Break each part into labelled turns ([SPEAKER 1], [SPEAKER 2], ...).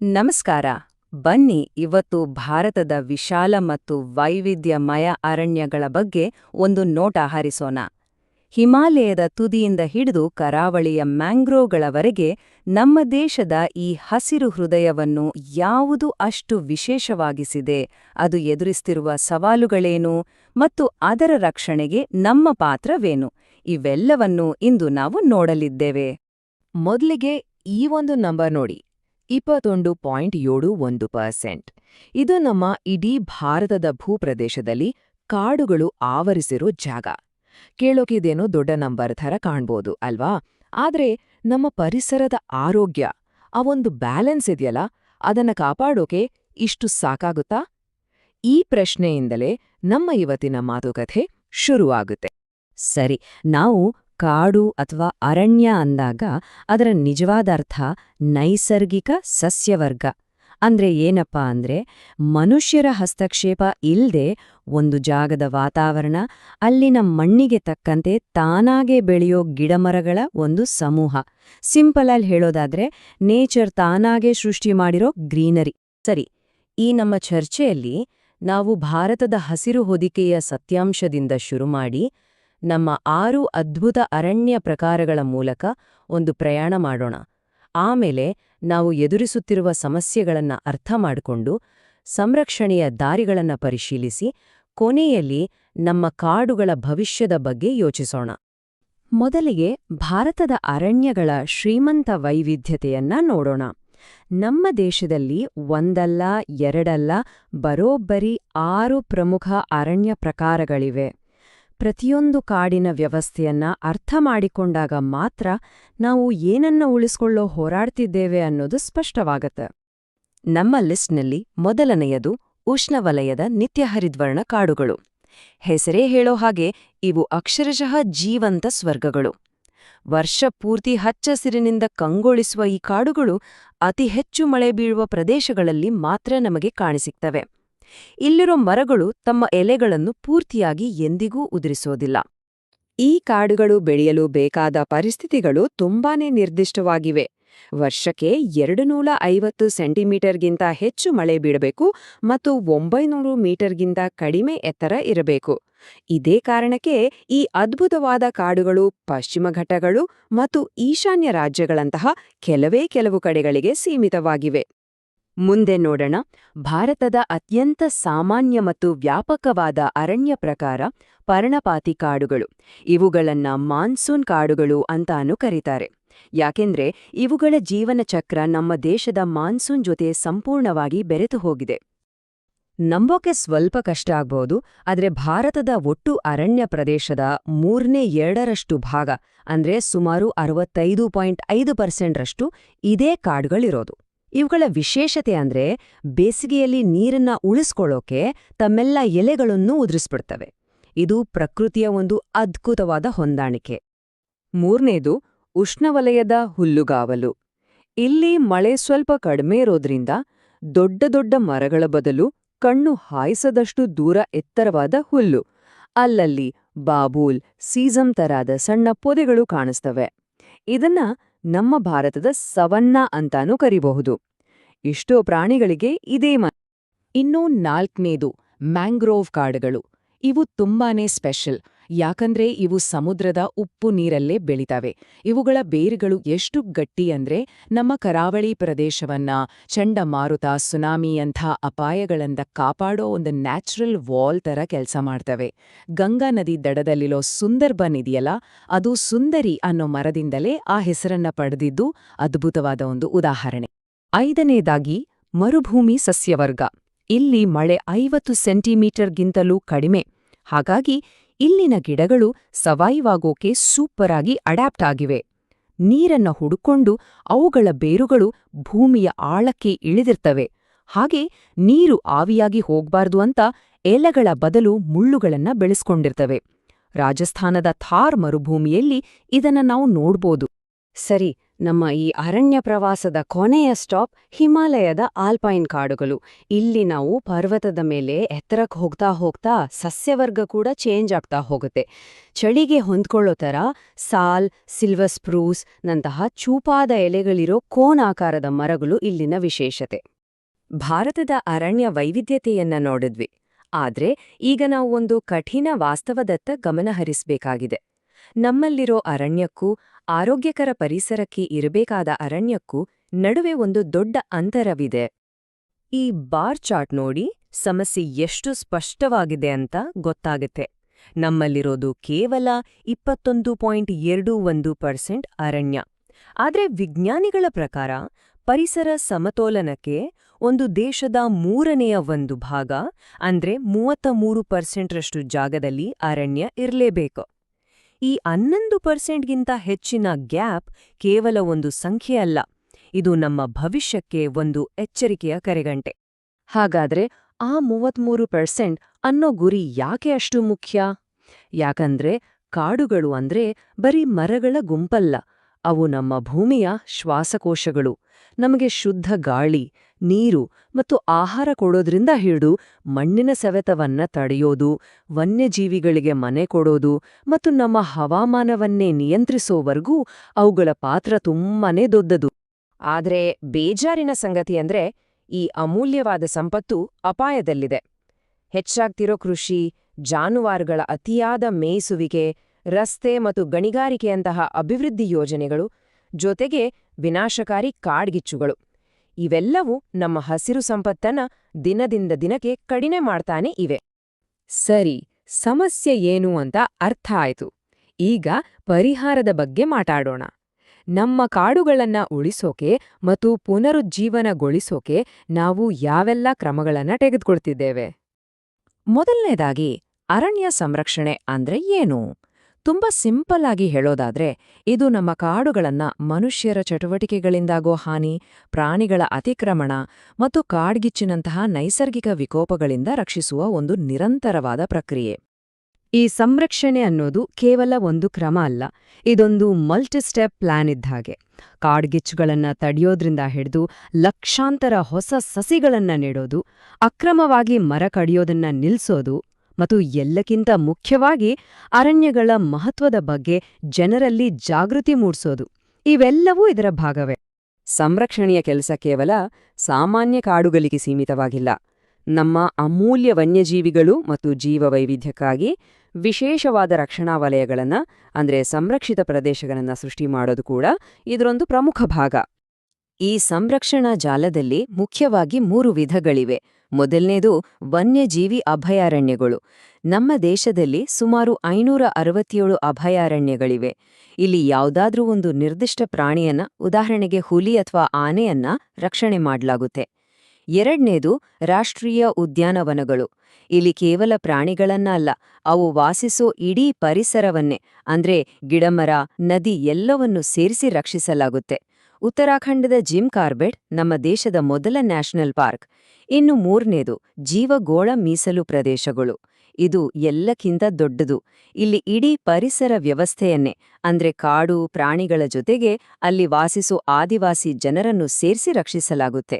[SPEAKER 1] ನಮಸ್ಕಾರ. ಬನ್ನಿ ಇವತ್ತು ಭಾರತದ ವಿಶಾಲ ಮತ್ತು ವೈವಿಧ್ಯಮಯ ಅರಣ್ಯಗಳ ಬಗ್ಗೆ ಒಂದು ನೋಟ ಹರಿಸೋಣ. ಹಿಮಾಲಯದ ತುದಿಯಿಂದ ಹಿಡಿದು ಕರಾವಳಿಯ ಮ್ಯಾಂಗ್ರೋವ್ಗಳವರೆಗೆ ನಮ್ಮ ದೇಶದ ಈ ಹಸಿರು ಹೃದಯವನ್ನು ಯಾವುದು ಅಷ್ಟು ವಿಶೇಷವಾಗಿಸಿದೆ? ಅದು ಎದುರಿಸ್ತಿರುವ ಸವಾಲುಗಳೇನು? ಮತ್ತು ಅದರ ರಕ್ಷಣೆಗೆ ನಮ್ಮ ಪಾತ್ರವೇನು? ಇವೆಲ್ಲವನ್ನೂ ಇಂದು ನಾವು ನೋಡಲಿದ್ದೇವೆ.
[SPEAKER 2] ಮೊದಲಿಗೆ ಈ ಒಂದು ನಂಬರ್ ನೋಡಿ. ಇಪ್ಪತ್ತೊಂದು ಪಾಯಿಂಟ್ ಏಳು ಒಂದು ಪರ್ಸೆಂಟ್. ಇದು ನಮ್ಮ ಇಡೀ ಭಾರತದ ಭೂಪ್ರದೇಶದಲ್ಲಿ ಕಾಡುಗಳು ಆವರಿಸಿರೋ ಜಾಗ. ಕೇಳೋಕಿದೇನೋ ದೊಡ್ಡ ನಂಬರ್ ಥರ ಕಾಣ್ಬೋದು, ಅಲ್ವಾ? ಆದ್ರೆ ನಮ್ಮ ಪರಿಸರದ ಆರೋಗ್ಯ, ಆ ಒಂದು ಬ್ಯಾಲೆನ್ಸ್ ಇದೆಯಲ್ಲ, ಅದನ್ನ ಕಾಪಾಡೋಕೆ ಇಷ್ಟು ಸಾಕಾಗುತ್ತಾ? ಈ ಪ್ರಶ್ನೆಯಿಂದಲೇ ನಮ್ಮ ಇವತ್ತಿನ ಮಾತುಕತೆ ಶುರುವಾಗುತ್ತೆ.
[SPEAKER 1] ಸರಿ, ನಾವು ಕಾಡು ಅಥವಾ ಅರಣ್ಯ ಅಂದಾಗ ಅದರ ನಿಜವಾದ ಅರ್ಥ ನೈಸರ್ಗಿಕ ಸಸ್ಯವರ್ಗ. ಅಂದ್ರೆ ಏನಪ್ಪಾ ಅಂದ್ರೆ ಮನುಷ್ಯರ ಹಸ್ತಕ್ಷೇಪ ಇಲ್ಲದೆ ಒಂದು ಜಾಗದ ವಾತಾವರಣ, ಅಲ್ಲಿನ ಮಣ್ಣಿಗೆ ತಕ್ಕಂತೆ ತಾನಾಗೆ ಬೆಳೆಯೋ ಗಿಡಮರಗಳ ಒಂದು ಸಮೂಹ. ಸಿಂಪಲ್ ಹೇಳೋದಾದ್ರೆ ನೇಚರ್ ತಾನಾಗೆ ಸೃಷ್ಟಿ ಮಾಡಿರೋ ಗ್ರೀನರಿ. ಸರಿ, ಈ ನಮ್ಮ ಚರ್ಚೆಯಲ್ಲಿ ನಾವು ಭಾರತದ ಹಸಿರು ಹೊದಿಕೆಯ ಸತ್ಯಾಂಶದಿಂದ ಶುರು ಮಾಡಿ ನಮ್ಮ ಆರು ಅದ್ಭುತ ಅರಣ್ಯ ಪ್ರಕಾರಗಳ ಮೂಲಕ ಒಂದು ಪ್ರಯಾಣ ಮಾಡೋಣ. ಆಮೇಲೆ ನಾವು ಎದುರಿಸುತ್ತಿರುವ ಸಮಸ್ಯೆಗಳನ್ನ ಅರ್ಥ ಮಾಡಿಕೊಂಡು ಸಂರಕ್ಷಣೆಯ ದಾರಿಗಳನ್ನ ಪರಿಶೀಲಿಸಿ ಕೊನೆಯಲ್ಲಿ ನಮ್ಮ ಕಾಡುಗಳ ಭವಿಷ್ಯದ ಬಗ್ಗೆ ಯೋಚಿಸೋಣ. ಮೊದಲಿಗೆ ಭಾರತದ ಅರಣ್ಯಗಳ ಶ್ರೀಮಂತ ವೈವಿಧ್ಯತೆಯನ್ನ ನೋಡೋಣ. ನಮ್ಮ ದೇಶದಲ್ಲಿ ಒಂದಲ್ಲ, ಎರಡಲ್ಲ, ಬರೋಬ್ಬರಿ ಆರು ಪ್ರಮುಖ ಅರಣ್ಯ ಪ್ರಕಾರಗಳಿವೆ. ಪ್ರತಿಯೊಂದು ಕಾಡಿನ ವ್ಯವಸ್ಥೆಯನ್ನ ಅರ್ಥ ಮಾಡಿಕೊಂಡಾಗ ಮಾತ್ರ ನಾವು ಏನನ್ನ ಉಳಿಸ್ಕೊಳ್ಳೋ ಹೋರಾಡ್ತಿದ್ದೇವೆ ಅನ್ನೋದು ಸ್ಪಷ್ಟವಾಗತ್ತೆ. ನಮ್ಮ ಲಿಸ್ಟ್ನಲ್ಲಿ ಮೊದಲನೆಯದು ಉಷ್ಣವಲಯದ ನಿತ್ಯಹರಿದ್ವರ್ಣ ಕಾಡುಗಳು. ಹೆಸರೇ ಹೇಳೋ ಹಾಗೆ ಇವು ಅಕ್ಷರಶಃ ಜೀವಂತ ಸ್ವರ್ಗಗಳು. ವರ್ಷ ಪೂರ್ತಿ ಹಚ್ಚಸಿರಿನಿಂದ ಕಂಗೊಳಿಸುವ ಈ ಕಾಡುಗಳು ಅತಿ ಹೆಚ್ಚು ಮಳೆ ಬೀಳುವ ಪ್ರದೇಶಗಳಲ್ಲಿ ಮಾತ್ರ ನಮಗೆ ಕಾಣಿಸಿಕ್ತವೆ. ಇಲ್ಲಿರೋ ಮರಗಳು ತಮ್ಮ ಎಲೆಗಳನ್ನು ಪೂರ್ತಿಯಾಗಿ ಎಂದಿಗೂ ಉದುರಿಸೋದಿಲ್ಲ.
[SPEAKER 2] ಈ ಕಾಡುಗಳು ಬೆಳೆಯಲು ಬೇಕಾದ ಪರಿಸ್ಥಿತಿಗಳು ತುಂಬಾನೇ ನಿರ್ದಿಷ್ಟವಾಗಿವೆ. ವರ್ಷಕ್ಕೆ ಎರಡು ನೂರ ಐವತ್ತು ಸೆಂಟಿಮೀಟರ್ಗಿಂತ ಹೆಚ್ಚು ಮಳೆ ಬೀಳಬೇಕು ಮತ್ತು ಒಂಬೈನೂರು ಮೀಟರ್ಗಿಂತ ಕಡಿಮೆ ಎತ್ತರ ಇರಬೇಕು. ಇದೇ ಕಾರಣಕ್ಕೆ ಈ ಅದ್ಭುತವಾದ ಕಾಡುಗಳು, ಪಶ್ಚಿಮ ಘಟ್ಟಗಳು ಮತ್ತು ಈಶಾನ್ಯ ರಾಜ್ಯಗಳಂತಹ ಕೆಲವೇ ಕೆಲವು ಕಡೆಗಳಿಗೆ ಸೀಮಿತವಾಗಿವೆ.
[SPEAKER 1] ಮುಂದೆ ನೋಡೋಣ. ಭಾರತದ ಅತ್ಯಂತ ಸಾಮಾನ್ಯ ಮತ್ತು ವ್ಯಾಪಕವಾದ ಅರಣ್ಯ ಪ್ರಕಾರ ಪರ್ಣಪಾತಿ ಕಾಡುಗಳು. ಇವುಗಳನ್ನ ಮಾನ್ಸೂನ್ ಕಾಡುಗಳು ಅಂತಾನೂ ಕರೀತಾರೆ. ಯಾಕೆಂದ್ರೆ ಇವುಗಳ ಜೀವನ ಚಕ್ರ ನಮ್ಮ ದೇಶದ ಮಾನ್ಸೂನ್ ಜೊತೆ ಸಂಪೂರ್ಣವಾಗಿ ಬೆರೆತು ಹೋಗಿದೆ. ನಂಬೋಕೆ ಸ್ವಲ್ಪ ಕಷ್ಟ ಆಗ್ಬೋದು, ಆದರೆ ಭಾರತದ ಒಟ್ಟು ಅರಣ್ಯ ಪ್ರದೇಶದ ಮೂರನೇ ಎರಡರಷ್ಟು ಭಾಗ, ಅಂದ್ರೆ ಸುಮಾರು ಅರವತ್ತೈದು ಪಾಯಿಂಟ್ ಐದು ಪರ್ಸೆಂಟ್ರಷ್ಟು ಇದೇ ಕಾಡುಗಳಿರೋದು. ಇವುಗಳ ವಿಶೇಷತೆ ಅಂದ್ರೆ ಬೇಸಿಗೆಯಲ್ಲಿ ನೀರನ್ನ ಉಳಿಸ್ಕೊಳ್ಳೋಕೆ ತಮ್ಮೆಲ್ಲ ಎಲೆಗಳನ್ನು ಉದುರಿಸ್ಬಿಡ್ತವೆ. ಇದು ಪ್ರಕೃತಿಯ ಒಂದು ಅದ್ಭುತವಾದ ಹೊಂದಾಣಿಕೆ. ಮೂರನೇದು, ಉಷ್ಣವಲಯದ ಹುಲ್ಲುಗಾವಲು. ಇಲ್ಲಿ ಮಳೆ ಸ್ವಲ್ಪ ಕಡಿಮೆ ಇರೋದ್ರಿಂದ ದೊಡ್ಡ ದೊಡ್ಡ ಮರಗಳ ಬದಲು ಕಣ್ಣು ಹಾಯಿಸದಷ್ಟು ದೂರ ಎತ್ತರವಾದ ಹುಲ್ಲು. ಅಲ್ಲಲ್ಲಿ ಬಾಬೂಲ್ ಸೀಸಂ ತರಾದ ಸಣ್ಣ ಪೊದೆಗಳು ಕಾಣಿಸ್ತವೆ. ಇದನ್ನ ನಮ್ಮ ಭಾರತದ ಸವನ್ನ ಅಂತಾನೂ ಕರಿಬಹುದು. ಇಷ್ಟೋ ಪ್ರಾಣಿಗಳಿಗೆ ಇದೇ ಮ, ಇನ್ನೂ ನಾಲ್ಕನೇದು ಮ್ಯಾಂಗ್ರೋವ್ ಕಾಡುಗಳು. ಇವು ತುಂಬಾನೇ ಸ್ಪೆಷಲ್. ಯಾಕಂದ್ರೆ ಇವು ಸಮುದ್ರದ ಉಪ್ಪು ನೀರಲ್ಲೇ ಬೆಳಿತವೆ. ಇವುಗಳ ಬೇರುಗಳು ಎಷ್ಟು ಗಟ್ಟಿ ಅಂದ್ರೆ ನಮ್ಮ ಕರಾವಳಿ ಪ್ರದೇಶವನ್ನ ಚಂಡಮಾರುತ ಸುನಾಮಿಯಂಥ ಅಪಾಯಗಳಿಂದ ಕಾಪಾಡೋ ಒಂದು ನ್ಯಾಚುರಲ್ ವಾಲ್ ತರ ಕೆಲಸ ಮಾಡ್ತವೆ. ಗಂಗಾ ನದಿ ದಡದಲ್ಲಿರೋ ಸುಂದರ್ಬನ್ ಇದೆಯಲ್ಲ ಅದು ಸುಂದರಿ ಅನ್ನೋ ಮರದಿಂದಲೇ ಆ ಹೆಸರನ್ನ ಪಡೆದಿದ್ದು ಅದ್ಭುತವಾದ ಒಂದು ಉದಾಹರಣೆ. ಐದನೇದಾಗಿ, ಮರುಭೂಮಿ ಸಸ್ಯವರ್ಗ. ಇಲ್ಲಿ ಮಳೆ ಐವತ್ತು ಸೆಂಟಿಮೀಟರ್ಗಿಂತಲೂ ಕಡಿಮೆ. ಹಾಗಾಗಿ ಇಲ್ಲಿನ ಗಿಡಗಳು ಸವಾಯಿವಾಗೋಕೆ ಸೂಪರ್ ಆಗಿ ಅಡ್ಯಾಪ್ಟ್ ಆಗಿವೆ. ನೀರನ್ನ ಹುಡುಕೊಂಡು ಅವುಗಳ ಬೇರುಗಳು ಭೂಮಿಯ ಆಳಕ್ಕೆ ಇಳಿದಿರ್ತವೆ. ಹಾಗೆ ನೀರು ಆವಿಯಾಗಿ ಹೋಗ್ಬಾರ್ದು ಅಂತ ಎಲೆಗಳ ಬದಲು ಮುಳ್ಳುಗಳನ್ನ ಬೆಳೆಸ್ಕೊಂಡಿರ್ತವೆ. ರಾಜಸ್ಥಾನದ ಥಾರ್ ಮರುಭೂಮಿಯಲ್ಲಿ ಇದನ್ನ ನಾವು ನೋಡ್ಬೋದು. ಸರಿ, ನಮ್ಮ ಈ ಅರಣ್ಯ ಪ್ರವಾಸದ ಕೊನೆಯ ಸ್ಟಾಪ್ ಹಿಮಾಲಯದ ಆಲ್ಪೈನ್ ಕಾಡುಗಳು. ಇಲ್ಲಿ ನಾವು ಪರ್ವತದ ಮೇಲೆ ಎತ್ತರಕ್ಕೆ ಹೋಗ್ತಾ ಹೋಗ್ತಾ ಸಸ್ಯವರ್ಗ ಕೂಡ ಚೇಂಜ್ ಆಗ್ತಾ ಹೋಗುತ್ತೆ. ಚಳಿಗೆ ಹೊಂದ್ಕೊಳ್ಳೋ ಥರ ಸಾಲ್, ಸಿಲ್ವರ್ ಸ್ಪ್ರೂಸ್ ನಂತಹ ಚೂಪಾದ ಎಲೆಗಳಿರೋ ಕೋನಾಕಾರದ ಮರಗಳು ಇಲ್ಲಿನ ವಿಶೇಷತೆ. ಭಾರತದ ಅರಣ್ಯ ವೈವಿಧ್ಯತೆಯನ್ನ ನೋಡಿದ್ವಿ. ಆದ್ರೆ ಈಗ ನಾವು ಒಂದು ಕಠಿಣ ವಾಸ್ತವದತ್ತ ಗಮನ ಹರಿಸ್ಬೇಕಾಗಿದೆ ನಮ್ಮಲ್ಲಿರೋ ಅರಣ್ಯಕ್ಕೂ, ಆರೋಗ್ಯಕರ ಪರಿಸರಕ್ಕೆ ಇರಬೇಕಾದ ಅರಣ್ಯಕ್ಕೂ ನಡುವೆ ಒಂದು ದೊಡ್ಡ ಅಂತರವಿದೆ. ಈ ಬಾರ್ ಚಾರ್ಟ್ ನೋಡಿ ಸಮಸ್ಯೆ ಎಷ್ಟು ಸ್ಪಷ್ಟವಾಗಿದೆ ಅಂತ ಗೊತ್ತಾಗುತ್ತೆ. ನಮ್ಮಲ್ಲಿರೋದು ಕೇವಲ ಇಪ್ಪತ್ತೊಂದು ಪಾಯಿಂಟ್ ಎರಡು ಒಂದು ಪರ್ಸೆಂಟ್ ಅರಣ್ಯ. ಆದರೆ ವಿಜ್ಞಾನಿಗಳ ಪ್ರಕಾರ ಪರಿಸರ ಸಮತೋಲನಕ್ಕೆ ಒಂದು ದೇಶದ ಮೂರನೆಯ ಒಂದು ಭಾಗ, ಅಂದ್ರೆ ಮೂವತ್ತ ಮೂರು ಪರ್ಸೆಂಟ್ರಷ್ಟು ಜಾಗದಲ್ಲಿ ಅರಣ್ಯ ಇರಲೇಬೇಕು. ಈ ಹನ್ನೊಂದು ಪರ್ಸೆಂಟ್ಗಿಂತ ಹೆಚ್ಚಿನ ಗ್ಯಾಪ್ ಕೇವಲ ಒಂದು ಸಂಖ್ಯೆ ಅಲ್ಲ, ಇದು ನಮ್ಮ ಭವಿಷ್ಯಕ್ಕೆ ಒಂದು ಎಚ್ಚರಿಕೆಯ ಕರೆಗಂಟೆ. ಹಾಗಾದ್ರೆ ಆ ಮೂವತ್ಮೂರು ಪರ್ಸೆಂಟ್ ಅನ್ನೋ ಗುರಿ ಯಾಕೆ ಅಷ್ಟು ಮುಖ್ಯ? ಯಾಕಂದ್ರೆ ಕಾಡುಗಳು ಅಂದ್ರೆ ಬರೀ ಮರಗಳ ಗುಂಪಲ್ಲ, ಅವು ನಮ್ಮ ಭೂಮಿಯ ಶ್ವಾಸಕೋಶಗಳು, ನಮಗೆ ಶುದ್ಧ ಗಾಳಿ ನೀರು ಮತ್ತು ಆಹಾರ ಕೊಡೋದ್ರಿಂದ ಹಿಡಿದು ಮಣ್ಣಿನ ಸವೆತವನ್ನ ತಡೆಯೋದು, ವನ್ಯಜೀವಿಗಳಿಗೆ ಮನೆ ಕೊಡೋದು ಮತ್ತು ನಮ್ಮ ಹವಾಮಾನವನ್ನೇ ನಿಯಂತ್ರಿಸೋವರೆಗೂ ಅವುಗಳ ಪಾತ್ರ ತುಂಬಾನೇ ದೊಡ್ಡದು. ಆದರೆ ಬೇಜಾರಿನ ಸಂಗತಿ ಅಂದ್ರೆ ಈ ಅಮೂಲ್ಯವಾದ ಸಂಪತ್ತು ಅಪಾಯದಲ್ಲಿದೆ. ಹೆಚ್ಚಾಗ್ತಿರೋ ಕೃಷಿ, ಜಾನುವಾರುಗಳ ಅತಿಯಾದ ಮೇಯಿಸುವಿಕೆ, ರಸ್ತೆ ಮತ್ತು ಗಣಿಗಾರಿಕೆಯಂತಹ ಅಭಿವೃದ್ಧಿ ಯೋಜನೆಗಳು ಜೊತೆಗೆ ವಿನಾಶಕಾರಿ ಕಾಡ್ಗಿಚ್ಚುಗಳು. ಇವೆಲ್ಲವೂ ನಮ್ಮ ಹಸಿರು ಸಂಪತ್ತನ್ನ ದಿನದಿಂದ ದಿನಕ್ಕೆ ಕಡಿಮೆ ಮಾಡ್ತಾನೆ ಇವೆ. ಸರಿ, ಸಮಸ್ಯೆ ಏನು ಅಂತ ಅರ್ಥ ಆಯ್ತು. ಈಗ ಪರಿಹಾರದ ಬಗ್ಗೆ ಮಾತಾಡೋಣ. ನಮ್ಮ ಕಾಡುಗಳನ್ನ ಉಳಿಸೋಕೆ ಮತ್ತು ಪುನರುಜ್ಜೀವನಗೊಳಿಸೋಕೆ ನಾವು ಯಾವೆಲ್ಲ ಕ್ರಮಗಳನ್ನ ತೆಗೆದುಕೊಳ್ತಿದ್ದೇವೆ? ಮೊದಲನೇದಾಗಿ ಅರಣ್ಯ ಸಂರಕ್ಷಣೆ ಅಂದ್ರೆ ಏನು? ತುಂಬಾ ಸಿಂಪಲ್ ಆಗಿ ಹೇಳೋದಾದ್ರೆ, ಇದು ನಮ್ಮ ಕಾಡುಗಳನ್ನ ಮನುಷ್ಯರ ಚಟುವಟಿಕೆಗಳಿಂದಾಗೋ ಹಾನಿ, ಪ್ರಾಣಿಗಳ ಅತಿಕ್ರಮಣ ಮತ್ತು ಕಾಡ್ಗಿಚ್ಚಿನಂತಹ ನೈಸರ್ಗಿಕ ವಿಕೋಪಗಳಿಂದ ರಕ್ಷಿಸುವ ಒಂದು ನಿರಂತರವಾದ ಪ್ರಕ್ರಿಯೆ. ಈ ಸಂರಕ್ಷಣೆ ಅನ್ನೋದು ಕೇವಲ ಒಂದು ಕ್ರಮ ಅಲ್ಲ, ಇದೊಂದು ಮಲ್ಟಿಸ್ಟೆಪ್ ಪ್ಲಾನ್ ಇದ್ದಾಗೆ ಕಾಡ್ಗಿಚ್ಚುಗಳನ್ನ ತಡೆಯೋದ್ರಿಂದ ಹಿಡಿದು ಲಕ್ಷಾಂತರ ಹೊಸ ಸಸಿಗಳನ್ನ ನೆಡೋದು, ಅಕ್ರಮವಾಗಿ ಮರ ಕಡಿಯೋದನ್ನ ನಿಲ್ಸೋದು ಮತ್ತು ಎಲ್ಲಕ್ಕಿಂತ ಮುಖ್ಯವಾಗಿ ಅರಣ್ಯಗಳ ಮಹತ್ವದ ಬಗ್ಗೆ ಜನರಲ್ಲಿ ಜಾಗೃತಿ ಮೂಡಿಸೋದು. ಇವೆಲ್ಲವೂ ಇದರ ಭಾಗವೇ. ಸಂರಕ್ಷಣೆಯ ಕೆಲಸ ಕೇವಲ ಸಾಮಾನ್ಯ ಕಾಡುಗಳಿಗೆ ಸೀಮಿತವಾಗಿಲ್ಲ. ನಮ್ಮ ಅಮೂಲ್ಯ ವನ್ಯಜೀವಿಗಳು ಮತ್ತು ಜೀವವೈವಿಧ್ಯಕ್ಕಾಗಿ ವಿಶೇಷವಾದ ರಕ್ಷಣಾ ವಲಯಗಳನ್ನು, ಅಂದರೆ ಸಂರಕ್ಷಿತ ಪ್ರದೇಶಗಳನ್ನು ಸೃಷ್ಟಿ ಮಾಡೋದು ಕೂಡ ಇದರೊಂದು ಪ್ರಮುಖ ಭಾಗ. ಈ ಸಂರಕ್ಷಣಾ ಜಾಲದಲ್ಲಿ ಮುಖ್ಯವಾಗಿ ಮೂರು ವಿಧಗಳಿವೆ. ಮೊದಲನೇದು ವನ್ಯಜೀವಿ ಅಭಯಾರಣ್ಯಗಳು. ನಮ್ಮ ದೇಶದಲ್ಲಿ ಸುಮಾರು ಐನೂರ ಅರವತ್ತೇಳು ಅಭಯಾರಣ್ಯಗಳಿವೆ. ಇಲ್ಲಿ ಯಾವುದಾದ್ರೂ ಒಂದು ನಿರ್ದಿಷ್ಟ ಪ್ರಾಣಿಯನ್ನ, ಉದಾಹರಣೆಗೆ ಹುಲಿ ಅಥವಾ ಆನೆಯನ್ನ ರಕ್ಷಣೆ ಮಾಡಲಾಗುತ್ತೆ. ಎರಡನೇದು ರಾಷ್ಟ್ರೀಯ ಉದ್ಯಾನವನಗಳು. ಇಲ್ಲಿ ಕೇವಲ ಪ್ರಾಣಿಗಳನ್ನ ಅಲ್ಲ, ಅವು ವಾಸಿಸೋ ಇಡೀ ಪರಿಸರವನ್ನೇ, ಅಂದ್ರೆ ಗಿಡಮರ, ನದಿ ಎಲ್ಲವನ್ನೂ ಸೇರಿಸಿ ರಕ್ಷಿಸಲಾಗುತ್ತೆ. ಉತ್ತರಾಖಂಡದ ಜಿಮ್ ಕಾರ್ಬೆಟ್ ನಮ್ಮ ದೇಶದ ಮೊದಲ ನ್ಯಾಷನಲ್ ಪಾರ್ಕ್. ಇನ್ನು ಮೂರನೇದು, ಜೀವಗೋಳ ಮೀಸಲು ಪ್ರದೇಶಗಳು. ಇದು ಎಲ್ಲಕ್ಕಿಂತ ದೊಡ್ಡದು. ಇಲ್ಲಿ ಇಡೀ ಪರಿಸರ ವ್ಯವಸ್ಥೆಯನ್ನೇ, ಅಂದ್ರೆ ಕಾಡು, ಪ್ರಾಣಿಗಳ ಜೊತೆಗೆ ಅಲ್ಲಿ ವಾಸಿಸೋ ಆದಿವಾಸಿ ಜನರನ್ನು ಸೇರಿಸಿ ರಕ್ಷಿಸಲಾಗುತ್ತೆ.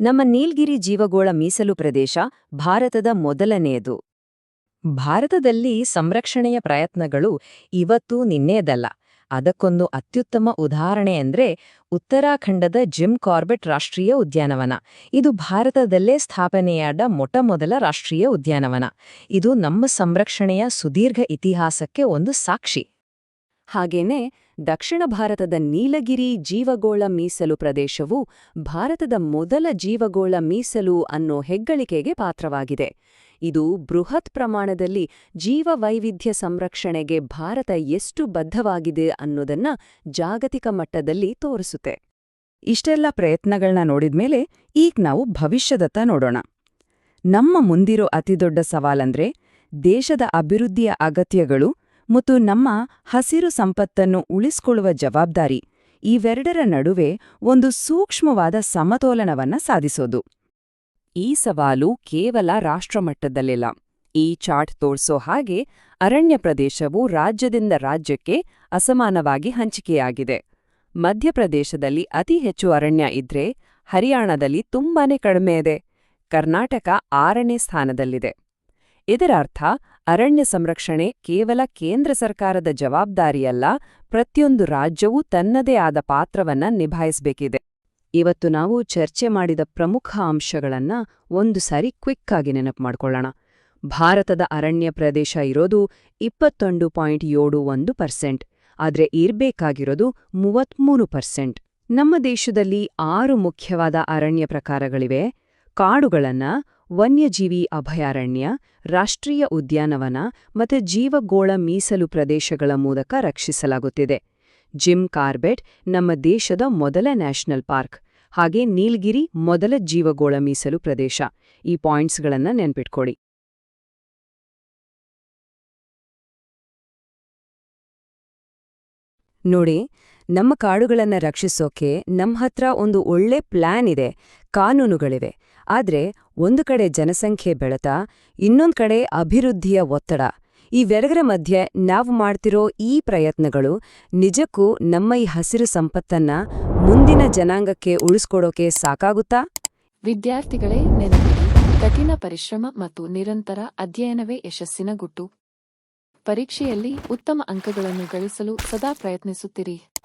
[SPEAKER 1] ನಮ್ಮ ನೀಲ್ಗಿರಿ ಜೀವಗೋಳ ಮೀಸಲು ಪ್ರದೇಶ, ಭಾರತದ ಮೊದಲನೆಯದು ಭಾರತದಲ್ಲಿ ಸಂರಕ್ಷಣೆಯ ಪ್ರಯತ್ನಗಳು ಇವತ್ತು ನಿನ್ನೆದಲ್ಲ. ಅದಕ್ಕೊಂದು ಅತ್ಯುತ್ತಮ ಉದಾಹರಣೆ ಅಂದ್ರೆ ಉತ್ತರಾಖಂಡದ ಜಿಮ್ ಕಾರ್ಬೆಟ್ ರಾಷ್ಟ್ರೀಯ ಉದ್ಯಾನವನ. ಇದು ಭಾರತದಲ್ಲೇ ಸ್ಥಾಪನೆಯಾದ ಮೊಟ್ಟಮೊದಲ ರಾಷ್ಟ್ರೀಯ ಉದ್ಯಾನವನ. ಇದು ನಮ್ಮ ಸಂರಕ್ಷಣೆಯ ಸುದೀರ್ಘ ಇತಿಹಾಸಕ್ಕೆ ಒಂದು ಸಾಕ್ಷಿ. ಹಾಗೇನೆ ದಕ್ಷಿಣ ಭಾರತದ ನೀಲಗಿರಿ ಜೀವಗೋಳ ಮೀಸಲು ಪ್ರದೇಶವು ಭಾರತದ ಮೊದಲ ಜೀವಗೋಳ ಮೀಸಲು ಅನ್ನೋ ಹೆಗ್ಗಳಿಕೆಗೆ ಪಾತ್ರವಾಗಿದೆ. ಇದು ಬೃಹತ್ ಪ್ರಮಾಣದಲ್ಲಿ ಜೀವವೈವಿಧ್ಯ ಸಂರಕ್ಷಣೆಗೆ ಭಾರತ ಎಷ್ಟು ಬದ್ಧವಾಗಿದೆ ಅನ್ನೋದನ್ನ ಜಾಗತಿಕ ಮಟ್ಟದಲ್ಲಿ ತೋರಿಸುತ್ತೆ. ಇಷ್ಟೆಲ್ಲ ಪ್ರಯತ್ನಗಳನ್ನ ನೋಡಿದ್ಮೇಲೆ ಈಗ ನಾವು ಭವಿಷ್ಯದತ್ತ ನೋಡೋಣ. ನಮ್ಮ ಮುಂದಿರೋ ಅತಿದೊಡ್ಡ ಸವಾಲಂದ್ರೆ ದೇಶದ ಅಭಿವೃದ್ಧಿಯ ಅಗತ್ಯಗಳು ಮತ್ತು ನಮ್ಮ ಹಸಿರು ಸಂಪತ್ತನ್ನು ಉಳಿಸಿಕೊಳ್ಳುವ ಜವಾಬ್ದಾರಿ ಇವೆರಡರ ನಡುವೆ ಒಂದು ಸೂಕ್ಷ್ಮವಾದ ಸಮತೋಲನವನ್ನ ಸಾಧಿಸೋದು. ಈ ಸವಾಲು ಕೇವಲ ರಾಷ್ಟ್ರಮಟ್ಟದಲ್ಲಿಲ್ಲ. ಈ ಚಾರ್ಟ್ ತೋರಿಸೋ ಹಾಗೆ ಅರಣ್ಯ ಪ್ರದೇಶವು ರಾಜ್ಯದಿಂದ ರಾಜ್ಯಕ್ಕೆ ಅಸಮಾನವಾಗಿ ಹಂಚಿಕೆಯಾಗಿದೆ. ಮಧ್ಯಪ್ರದೇಶದಲ್ಲಿ ಅತಿ ಹೆಚ್ಚು ಅರಣ್ಯ ಇದ್ರೆ ಹರಿಯಾಣದಲ್ಲಿ ತುಂಬಾನೇ ಕಡಿಮೆ ಇದೆ. ಕರ್ನಾಟಕ ಆರನೇ ಸ್ಥಾನದಲ್ಲಿದೆ. ಇದರರ್ಥ, ಅರಣ್ಯ ಸಂರಕ್ಷಣೆ ಕೇವಲ ಕೇಂದ್ರ ಸರ್ಕಾರದ ಜವಾಬ್ದಾರಿಯಲ್ಲ, ಪ್ರತಿಯೊಂದು ರಾಜ್ಯವೂ ತನ್ನದೇ ಆದ ಪಾತ್ರವನ್ನ ನಿಭಾಯಿಸಬೇಕಿದೆ. ಇವತ್ತು ನಾವು ಚರ್ಚೆ ಮಾಡಿದ ಪ್ರಮುಖ ಅಂಶಗಳನ್ನ ಒಂದು ಸಾರಿ ಕ್ವಿಕ್ ಆಗಿ ನೆನಪು ಮಾಡ್ಕೊಳ್ಳೋಣ. ಭಾರತದ ಅರಣ್ಯ ಪ್ರದೇಶ ಇರೋದು ಇಪ್ಪತ್ತೊಂದು ಪಾಯಿಂಟ್ ಏಳು ಒಂದು ಪರ್ಸೆಂಟ್, ಆದ್ರೆ ಇರ್ಬೇಕಾಗಿರೋದು ಮೂವತ್ಮೂರು ಪರ್ಸೆಂಟ್. ನಮ್ಮ ದೇಶದಲ್ಲಿ ಆರು ಮುಖ್ಯವಾದ ಅರಣ್ಯ ಪ್ರಕಾರಗಳಿವೆ. ಕಾಡುಗಳನ್ನ, ವನ್ಯಜೀವಿ ಅಭಯಾರಣ್ಯ, ರಾಷ್ಟ್ರೀಯ ಉದ್ಯಾನವನ ಮತ್ತು ಜೀವಗೋಳ ಮೀಸಲು ಪ್ರದೇಶಗಳ ಮೂಲಕ ರಕ್ಷಿಸಲಾಗುತ್ತಿದೆ. ಜಿಮ್ ಕಾರ್ಬೆಟ್ ನಮ್ಮ ದೇಶದ ಮೊದಲ ನ್ಯಾಷನಲ್ ಪಾರ್ಕ್. ಹಾಗೆ ನೀಲ್ಗಿರಿ ಮೊದಲ ಜೀವಗೋಳ ಮೀಸಲು ಪ್ರದೇಶ. ಈ ಪಾಯಿಂಟ್ಸ್ಗಳನ್ನು ನೆನ್ಪಿಟ್ಕೊಳ್ಳಿ ನೋಡಿ, ನಮ್ಮ ಕಾಡುಗಳನ್ನ ರಕ್ಷಿಸೋಕೆ ನಮ್ಮ ಹತ್ರ ಒಂದು ಒಳ್ಳೆ ಪ್ಲಾನ್ ಇದೆ. ಕಾನೂನುಗಳಿವೆ. ಆದ್ರೆ ಒಂದು ಕಡೆ ಜನಸಂಖ್ಯೆ ಬೆಳೆತ, ಇನ್ನೊಂದ್ ಕಡೆ ಅಭಿವೃದ್ಧಿಯ ಒತ್ತಡ. ಇವೆರಗರ ಮಧ್ಯೆ ನಾವು ಮಾಡ್ತಿರೋ ಈ ಪ್ರಯತ್ನಗಳು ನಿಜಕ್ಕೂ ನಮ್ಮ ಈ ಹಸಿರು ಸಂಪತ್ತನ್ನ ಮುಂದಿನ ಜನಾಂಗಕ್ಕೆ ಉಳಿಸ್ಕೊಡೋಕೆ ಸಾಕಾಗುತ್ತಾ?
[SPEAKER 3] ವಿದ್ಯಾರ್ಥಿಗಳೇ ನೆನಪಿ ಕಠಿಣ ಪರಿಶ್ರಮ ಮತ್ತು ನಿರಂತರ ಅಧ್ಯಯನವೇ ಯಶಸ್ಸಿನ ಗುಟ್ಟು. ಪರೀಕ್ಷೆಯಲ್ಲಿ ಉತ್ತಮ ಅಂಕಗಳನ್ನು ಗಳಿಸಲು ಸದಾ ಪ್ರಯತ್ನಿಸುತ್ತಿರಿ.